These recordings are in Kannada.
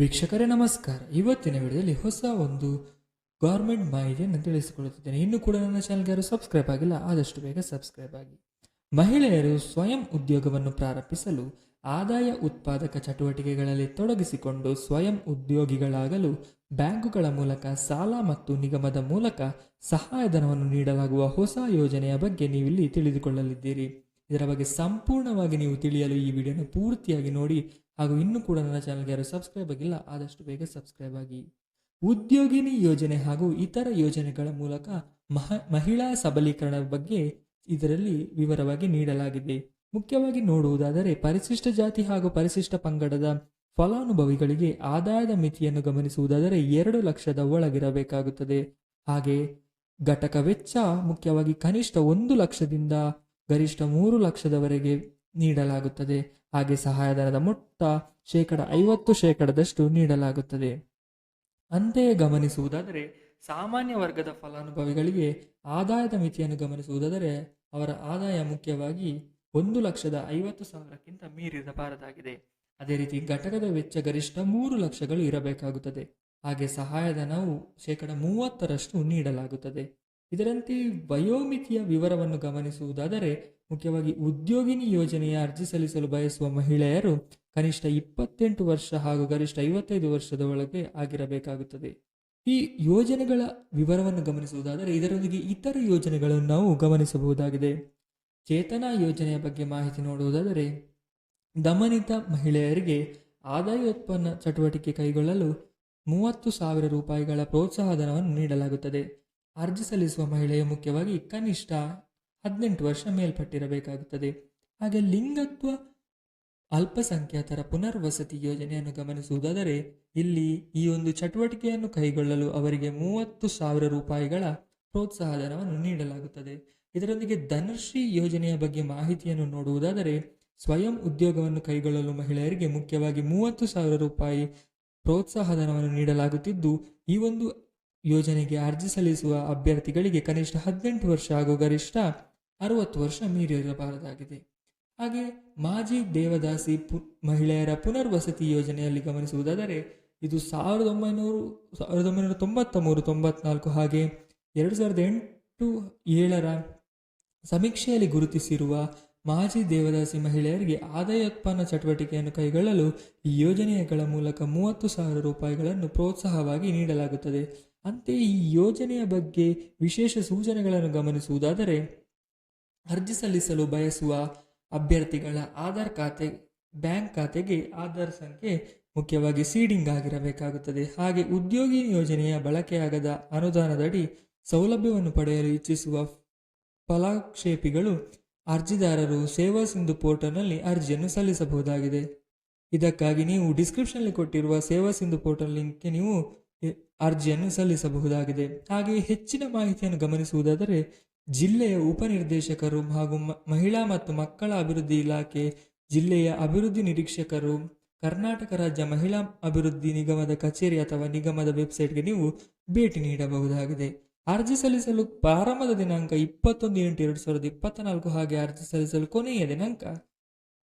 ವೀಕ್ಷಕರೇ, ನಮಸ್ಕಾರ. ಇವತ್ತಿನ ವಿಡಿಯೋದಲ್ಲಿ ಹೊಸ ಒಂದು ಗೌರ್ಮೆಂಟ್ ಮಾಹಿತಿಯನ್ನು ತಿಳಿಸಿಕೊಡುತ್ತಿದ್ದೇನೆ. ಇನ್ನು ಕೂಡ ನನ್ನ ಚಾನಲ್ಗೆ ಯಾರು ಸಬ್ಸ್ಕ್ರೈಬ್ ಆಗಿಲ್ಲ, ಆದಷ್ಟು ಬೇಗ ಸಬ್ಸ್ಕ್ರೈಬ್ ಆಗಿ. ಮಹಿಳೆಯರು ಸ್ವಯಂ ಉದ್ಯೋಗವನ್ನು ಪ್ರಾರಂಭಿಸಲು ಆದಾಯ ಉತ್ಪಾದಕ ಚಟುವಟಿಕೆಗಳಲ್ಲಿ ತೊಡಗಿಸಿಕೊಂಡು ಸ್ವಯಂ ಉದ್ಯೋಗಿಗಳಾಗಲು ಬ್ಯಾಂಕುಗಳ ಮೂಲಕ ಸಾಲ ಮತ್ತು ನಿಗಮದ ಮೂಲಕ ಸಹಾಯಧನವನ್ನು ನೀಡಲಾಗುವ ಹೊಸ ಯೋಜನೆಯ ಬಗ್ಗೆ ನೀವಿಲ್ಲಿ ತಿಳಿದುಕೊಳ್ಳಲಿದ್ದೀರಿ. ಇದರ ಬಗ್ಗೆ ಸಂಪೂರ್ಣವಾಗಿ ನೀವು ತಿಳಿಯಲು ಈ ವಿಡಿಯೋನ ಪೂರ್ತಿಯಾಗಿ ನೋಡಿ ಹಾಗೂ ಇನ್ನೂ ಕೂಡ ನನ್ನ ಚಾನಲ್ಗೆ ಯಾರು ಸಬ್ಸ್ಕ್ರೈಬ್ ಆಗಿಲ್ಲ, ಆದಷ್ಟು ಬೇಗ ಸಬ್ಸ್ಕ್ರೈಬ್ ಆಗಿ. ಉದ್ಯೋಗಿನಿ ಯೋಜನೆ ಹಾಗೂ ಇತರ ಯೋಜನೆಗಳ ಮೂಲಕ ಮಹ, ಮಹಿಳಾ ಸಬಲೀಕರಣದ ಬಗ್ಗೆ ಇದರಲ್ಲಿ ವಿವರವಾಗಿ ನೀಡಲಾಗಿದೆ. ಮುಖ್ಯವಾಗಿ ನೋಡುವುದಾದರೆ ಪರಿಶಿಷ್ಟ ಜಾತಿ ಹಾಗೂ ಪರಿಶಿಷ್ಟ ಪಂಗಡದ ಫಲಾನುಭವಿಗಳಿಗೆ ಆದಾಯದ ಮಿತಿಯನ್ನು ಗಮನಿಸುವುದಾದರೆ ಎರಡು ಲಕ್ಷದ ಒಳಗಿರಬೇಕಾಗುತ್ತದೆ. ಹಾಗೆ ಘಟಕ ವೆಚ್ಚ ಮುಖ್ಯವಾಗಿ ಕನಿಷ್ಠ ಒಂದು ಲಕ್ಷದಿಂದ ಗರಿಷ್ಠ ಮೂರು ಲಕ್ಷದವರೆಗೆ ನೀಡಲಾಗುತ್ತದೆ. ಹಾಗೆ ಸಹಾಯಧನದ ಮೊತ್ತ ಶೇಕಡ ಐವತ್ತು ಶೇಕಡದಷ್ಟು ನೀಡಲಾಗುತ್ತದೆ. ಅಂತೆಯೇ ಗಮನಿಸುವುದಾದರೆ, ಸಾಮಾನ್ಯ ವರ್ಗದ ಫಲಾನುಭವಿಗಳಿಗೆ ಆದಾಯದ ಮಿತಿಯನ್ನು ಗಮನಿಸುವುದಾದರೆ, ಅವರ ಆದಾಯ ಮುಖ್ಯವಾಗಿ ಒಂದು ಲಕ್ಷದ ಐವತ್ತು ಸಾವಿರಕ್ಕಿಂತ ಮೀರಿರಬಾರದಾಗಿದೆ. ಅದೇ ರೀತಿ ಘಟಕದ ವೆಚ್ಚ ಗರಿಷ್ಠ ಮೂರು ಲಕ್ಷಗಳು ಇರಬೇಕಾಗುತ್ತದೆ. ಹಾಗೆ ಸಹಾಯಧನವು ಶೇಕಡ ಮೂವತ್ತರಷ್ಟು ನೀಡಲಾಗುತ್ತದೆ. ಇದರಂತೆ ವಯೋಮಿತಿಯ ವಿವರವನ್ನು ಗಮನಿಸುವುದಾದರೆ, ಮುಖ್ಯವಾಗಿ ಉದ್ಯೋಗಿನಿ ಯೋಜನೆಯ ಅರ್ಜಿ ಸಲ್ಲಿಸಲು ಬಯಸುವ ಮಹಿಳೆಯರು ಕನಿಷ್ಠ ಇಪ್ಪತ್ತೆಂಟು ವರ್ಷ ಹಾಗೂ ಗರಿಷ್ಠ ಐವತ್ತೈದು ವರ್ಷದ ಒಳಗೆ ಆಗಿರಬೇಕಾಗುತ್ತದೆ. ಈ ಯೋಜನೆಗಳ ವಿವರವನ್ನು ಗಮನಿಸುವುದಾದರೆ, ಇದರೊಂದಿಗೆ ಇತರ ಯೋಜನೆಗಳನ್ನು ನಾವು ಗಮನಿಸಬಹುದಾಗಿದೆ. ಚೇತನ ಯೋಜನೆಯ ಬಗ್ಗೆ ಮಾಹಿತಿ ನೋಡುವುದಾದರೆ, ದಮನಿತ ಮಹಿಳೆಯರಿಗೆ ಆದಾಯೋತ್ಪನ್ನ ಚಟುವಟಿಕೆ ಕೈಗೊಳ್ಳಲು ಮೂವತ್ತು ಸಾವಿರ ರೂಪಾಯಿಗಳ ಪ್ರೋತ್ಸಾಹಧನವನ್ನು ನೀಡಲಾಗುತ್ತದೆ. ಅರ್ಜಿ ಸಲ್ಲಿಸುವ ಮಹಿಳೆಯು ಮುಖ್ಯವಾಗಿ ಕನಿಷ್ಠ ಹದಿನೆಂಟು ವರ್ಷ ಮೇಲ್ಪಟ್ಟಿರಬೇಕಾಗುತ್ತದೆ. ಹಾಗೆ ಲಿಂಗತ್ವ ಅಲ್ಪಸಂಖ್ಯಾತರ ಪುನರ್ವಸತಿ ಯೋಜನೆಯನ್ನು ಗಮನಿಸುವುದಾದರೆ, ಇಲ್ಲಿ ಈ ಒಂದು ಚಟುವಟಿಕೆಯನ್ನು ಕೈಗೊಳ್ಳಲು ಅವರಿಗೆ ಮೂವತ್ತು ಸಾವಿರ ರೂಪಾಯಿಗಳ ಪ್ರೋತ್ಸಾಹಧನವನ್ನು ನೀಡಲಾಗುತ್ತದೆ. ಇದರೊಂದಿಗೆ ಧನಶ್ರೀ ಯೋಜನೆಯ ಬಗ್ಗೆ ಮಾಹಿತಿಯನ್ನು ನೋಡುವುದಾದರೆ, ಸ್ವಯಂ ಉದ್ಯೋಗವನ್ನು ಕೈಗೊಳ್ಳಲು ಮಹಿಳೆಯರಿಗೆ ಮುಖ್ಯವಾಗಿ ಮೂವತ್ತು ಸಾವಿರ ರೂಪಾಯಿ ಪ್ರೋತ್ಸಾಹಧನವನ್ನು ನೀಡಲಾಗುತ್ತಿದ್ದು, ಈ ಒಂದು ಯೋಜನೆಗೆ ಅರ್ಜಿ ಸಲ್ಲಿಸುವ ಅಭ್ಯರ್ಥಿಗಳಿಗೆ ಕನಿಷ್ಠ ಹದಿನೆಂಟು ವರ್ಷ ಹಾಗೂ ಗರಿಷ್ಠ ಅರವತ್ತು ವರ್ಷ ಮೀರಿರಬಾರದಾಗಿದೆ. ಹಾಗೆ ಮಾಜಿ ದೇವದಾಸಿ ಪು, ಮಹಿಳೆಯರ ಪುನರ್ವಸತಿ ಯೋಜನೆಯಲ್ಲಿ ಗಮನಿಸುವುದಾದರೆ, ಇದು ಸಾವಿರದ ಒಂಬೈನೂರು, ಸಾವಿರದ ಒಂಬೈನೂರ ತೊಂಬತ್ತ ಮೂರು ತೊಂಬತ್ನಾಲ್ಕು ಹಾಗೆ ಎರಡು ಸಾವಿರದ ಎಂಟು ಏಳರ ಸಮೀಕ್ಷೆಯಲ್ಲಿ ಗುರುತಿಸಿರುವ ಮಾಜಿ ದೇವದಾಸಿ ಮಹಿಳೆಯರಿಗೆ ಆದಾಯೋತ್ಪನ್ನ ಚಟುವಟಿಕೆಯನ್ನು ಕೈಗೊಳ್ಳಲು ಈ ಯೋಜನೆಗಳ ಮೂಲಕ ಮೂವತ್ತು ಸಾವಿರ ರೂಪಾಯಿಗಳನ್ನು ಪ್ರೋತ್ಸಾಹವಾಗಿ ನೀಡಲಾಗುತ್ತದೆ. ಅಂತೆಯೇ ಈ ಯೋಜನೆಯ ಬಗ್ಗೆ ವಿಶೇಷ ಸೂಚನೆಗಳನ್ನು ಗಮನಿಸುವುದಾದರೆ, ಅರ್ಜಿ ಸಲ್ಲಿಸಲು ಬಯಸುವ ಅಭ್ಯರ್ಥಿಗಳ ಆಧಾರ್ ಖಾತೆ, ಬ್ಯಾಂಕ್ ಖಾತೆಗೆ ಆಧಾರ್ ಸಂಖ್ಯೆ ಮುಖ್ಯವಾಗಿ ಸೀಡಿಂಗ್ ಆಗಿರಬೇಕಾಗುತ್ತದೆ. ಹಾಗೆ ಉದ್ಯೋಗಿ ಯೋಜನೆಯ ಬಳಕೆಯಾಗದ ಅನುದಾನದಡಿ ಸೌಲಭ್ಯವನ್ನು ಪಡೆಯಲು ಇಚ್ಛಿಸುವ ಫಲಾಕ್ಷೇಪಿಗಳು ಅರ್ಜಿದಾರರು ಸೇವಾ ಸಿಂಧು ಪೋರ್ಟಲ್ನಲ್ಲಿ ಅರ್ಜಿಯನ್ನು ಸಲ್ಲಿಸಬಹುದಾಗಿದೆ. ಇದಕ್ಕಾಗಿ ನೀವು ಡಿಸ್ಕ್ರಿಪ್ಷನ್ನಲ್ಲಿ ಕೊಟ್ಟಿರುವ ಸೇವಾ ಸಿಂಧು ಪೋರ್ಟಲ್ ಲಿಂಕ್ಗೆ ನೀವು ಅರ್ಜಿಯನ್ನು ಸಲ್ಲಿಸಬಹುದಾಗಿದೆ. ಹಾಗೆ ಹೆಚ್ಚಿನ ಮಾಹಿತಿಯನ್ನು ಗಮನಿಸುವುದಾದರೆ, ಜಿಲ್ಲೆಯ ಉಪನಿರ್ದೇಶಕರು ಹಾಗೂ ಮಹಿಳಾ ಮತ್ತು ಮಕ್ಕಳ ಅಭಿವೃದ್ಧಿ ಇಲಾಖೆ, ಜಿಲ್ಲೆಯ ಅಭಿವೃದ್ಧಿ ನಿರೀಕ್ಷಕರು, ಕರ್ನಾಟಕ ರಾಜ್ಯ ಮಹಿಳಾ ಅಭಿವೃದ್ಧಿ ನಿಗಮದ ಕಚೇರಿ ಅಥವಾ ನಿಗಮದ ವೆಬ್ಸೈಟ್ಗೆ ನೀವು ಭೇಟಿ ನೀಡಬಹುದಾಗಿದೆ. ಅರ್ಜಿ ಸಲ್ಲಿಸಲು ಪ್ರಾರಂಭದ ದಿನಾಂಕ ಇಪ್ಪತ್ತೊಂದು ಎಂಟು ಎರಡು ಸಾವಿರದ ಇಪ್ಪತ್ತ ಹಾಗೆ ಅರ್ಜಿ ಸಲ್ಲಿಸಲು ಕೊನೆಯ ದಿನಾಂಕ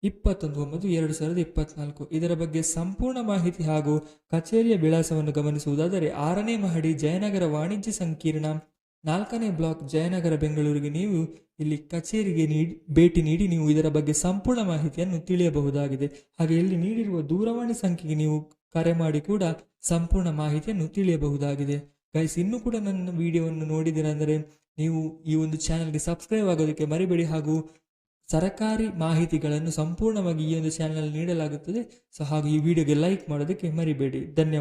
ಇಪ್ಪತ್ತೊಂದು ಒಂಬತ್ತು, ಎರಡು ಸಾವಿರದ ಇಪ್ಪತ್ನಾಲ್ಕು. ಇದರ ಬಗ್ಗೆ ಸಂಪೂರ್ಣ ಮಾಹಿತಿ ಹಾಗೂ ಕಚೇರಿಯ ವಿಳಾಸವನ್ನು ಗಮನಿಸುವುದಾದರೆ ಆರನೇ ಮಹಡಿ ಜಯನಗರ ವಾಣಿಜ್ಯ ಸಂಕೀರ್ಣ, ನಾಲ್ಕನೇ ಬ್ಲಾಕ್ ಜಯನಗರ, ಬೆಂಗಳೂರಿಗೆ ನೀವು ಇಲ್ಲಿ ಕಚೇರಿಗೆ ನೀಡಿ, ಭೇಟಿ ನೀಡಿ ನೀವು ಇದರ ಬಗ್ಗೆ ಸಂಪೂರ್ಣ ಮಾಹಿತಿಯನ್ನು ತಿಳಿಯಬಹುದಾಗಿದೆ. ಹಾಗೆ ಇಲ್ಲಿ ನೀಡಿರುವ ದೂರವಾಣಿ ಸಂಖ್ಯೆಗೆ ನೀವು ಕರೆ ಮಾಡಿ ಕೂಡ ಸಂಪೂರ್ಣ ಮಾಹಿತಿಯನ್ನು ತಿಳಿಯಬಹುದಾಗಿದೆ. ಗೈಸ್, ಇನ್ನೂ ಕೂಡ ನನ್ನ ವಿಡಿಯೋವನ್ನು ನೋಡಿದಿರಂದರೆ ನೀವು ಈ ಒಂದು ಚಾನಲ್ಗೆ ಸಬ್ಸ್ಕ್ರೈಬ್ ಆಗೋದಕ್ಕೆ ಮರಿಬೇಡಿ ಹಾಗೂ ಸರಕಾರಿ ಮಾಹಿತಿಗಳನ್ನು ಸಂಪೂರ್ಣವಾಗಿ ಈ ಒಂದು ಚಾನಲ್ ನೀಡಲಾಗುತ್ತದೆ. ಸೊ ಹಾಗೂ ಈ ವಿಡಿಯೋಗೆ ಲೈಕ್ ಮಾಡೋದಕ್ಕೆ ಮರಿಬೇಡಿ. ಧನ್ಯವಾದ.